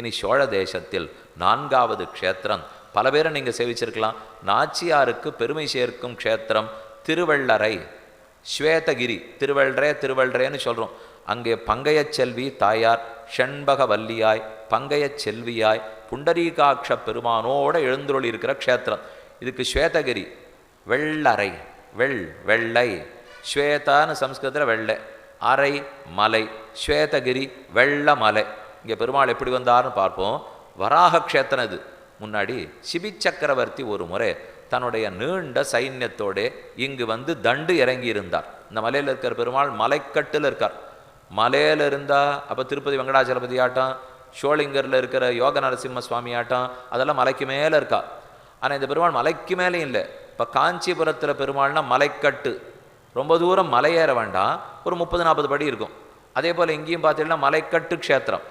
இனி சோழ தேசத்தில் நான்காவது க்ஷேத்திரம். பல பேரை நீங்கள் சேவிச்சிருக்கலாம். நாச்சியாருக்கு பெருமை சேர்க்கும் க்ஷேத்திரம் திருவள்ளரை. ஸ்வேதகிரி திருவள்ளரே திருவள்ளரேன்னு சொல்கிறோம் அங்கே பங்கையச் செல்வி தாயார் ஷண்பக வல்லியாய் பங்கையச் செல்வியாய் புண்டரீகாட்ச பெருமானோட எழுந்துருளி இருக்கிற க்ஷேத்திரம். இதுக்கு ஸ்வேதகிரி வெள்ளரை வெள் வெள்ளை. ஸ்வேதான்னு சம்ஸ்கிருதத்தில் வெள்ளை. அரை மலை. ஸ்வேதகிரி வெள்ளமலை. இங்கே பெருமாள் எப்படி வந்தார்னு பார்ப்போம். வராக க்ஷேத்திரம் இது. முன்னாடி சிபி சக்கரவர்த்தி ஒரு முறை தன்னுடைய நீண்ட சைன்யத்தோடு இங்கு வந்து தண்டு இறங்கி இருந்தார். இந்த மலையில் இருக்கிற பெருமாள் மலைக்கட்டில் இருக்கார். மலையில் இருந்தா அப்போ திருப்பதி வெங்கடாச்சலபதி ஆட்டம் ஷோலிங்கரில் இருக்கிற யோக நரசிம்ம சுவாமி ஆட்டம் அதெல்லாம் மலைக்கு மேலே இருக்கா. ஆனால் இந்த பெருமாள் மலைக்கு மேலே இல்லை. இப்போ காஞ்சிபுரத்தில் பெருமாள்னா மலைக்கட்டு. ரொம்ப தூரம் மலை ஏற வேண்டாம். ஒரு முப்பது நாற்பது படி இருக்கும். அதே போல் இங்கேயும் பார்த்தீங்கன்னா மலைக்கட்டு க்ஷேத்திரம்.